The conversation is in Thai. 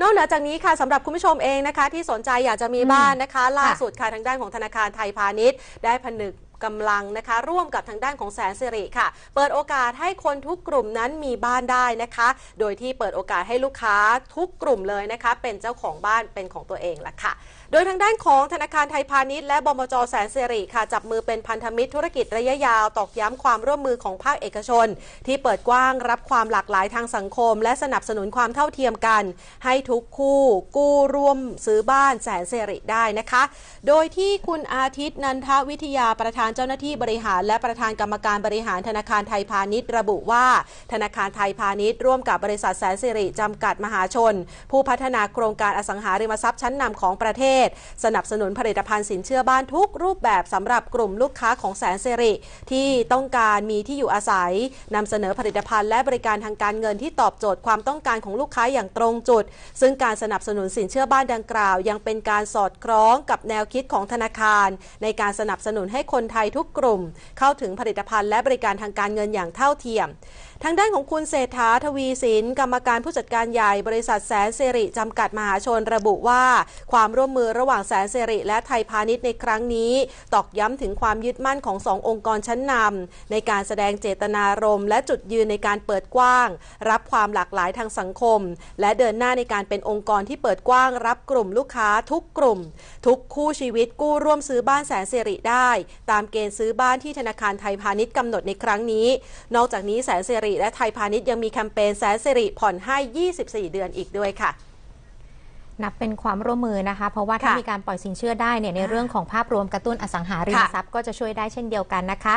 นอกเหนือจากนี้ค่ะสำหรับคุณผู้ชมเองนะคะ ที่สนใจอยากจะมีบ้านนะคะ ล่าสุดค่ะทางด้านของธนาคารไทยพาณิชย์ ได้ผนึก กำลังนะคะ ร่วมกับทางด้านของแสนสิริค่ะ เปิดโอกาสให้คนทุกกลุ่มนั้นมีบ้านได้นะคะ โดยที่เปิดโอกาสให้ลูกค้าทุกกลุ่มเลยนะคะ เป็นเจ้าของบ้านเป็นของตัวเองละค่ะ โดยทางด้านของธนาคารไทยพาณิชย์และบมจแสนสิริค่ะ จับมือเป็นพันธมิตรธุรกิจระยะยาวตอกย้ำความร่วมมือของภาคเอกชน ที่เปิดกว้างรับความหลากหลายทางสังคม และสนับสนุนความเท่าเทียมกัน ให้ทุกคู่กู้ร่วมซื้อบ้านแสนสิริได้นะคะ โดยที่คุณอาทิตย์นันทวิทยาประธานเจ้าหน้าที่บริหารและประธานกรรมการบริหารธนาคารไทยพาณิชย์ ระบุว่า ธนาคารไทยพาณิชย์ร่วมกับบริษัทแสนสิริจำกัดมหาชน ผู้พัฒนาโครงการอสังหาริมทรัพย์ชั้นนำของประเทศ สนับสนุนผลิตภัณฑ์สินเชื่อบ้านทุกรูปแบบสำหรับกลุ่มลูกค้าของแสนสิริ ที่ต้องการมีที่อยู่อาศัยนำเสนอผลิตภัณฑ์และบริการทางการเงินที่ตอบโจทย์ความต้องการของลูกค้าอย่างตรงจุด ซึ่งการสนับสนุนสินเชื่อบ้านดังกล่าว ยังเป็นการสอดคล้องกับแนวคิดของธนาคาร ในการสนับสนุนให้คนไทยทุกกลุ่ม เข้าถึงผลิตภัณฑ์และบริการทางการเงินอย่างเท่าเทียม ทางด้านของคุณเศรษฐาทวีสิน กรรมการผู้จัดการใหญ่บริษัทแสนสิริจำกัดมหาชนระบุว่า ความร่วมมือระหว่างแสนสิริและไทยพาณิชย์ในครั้งนี้ ตอกย้ำถึงความยึดมั่นของสององค์กรชั้นนำในการแสดงเจตนารมณ์และจุดยืนในการเปิดกว้าง รับความหลากหลายทางสังคม และเดินหน้าในการเป็นองค์กรที่เปิดกว้าง รับกลุ่มลูกค้าทุกกลุ่ม ทุกคู่ชีวิตกู้ร่วมซื้อบ้านแสนสิริได้ ตามเกณฑ์ซื้อบ้านที่ธนาคารไทยพาณิชย์กำหนดในครั้งนี้ นอกจากนี้แสนสิริและไทยพาณิชย์ยังมีแคมเปญแสนสิริผ่อนให้ 24 เดือนอีกด้วยค่ะนับเป็นความร่วมมือนะคะ เพราะว่าถ้าค่ะมีการปล่อยสินเชื่อได้เนี่ยในเรื่องของภาพรวมกระตุ้นอสังหาริมค่ะทรัพย์ก็จะช่วยได้เช่นเดียวกันนะคะ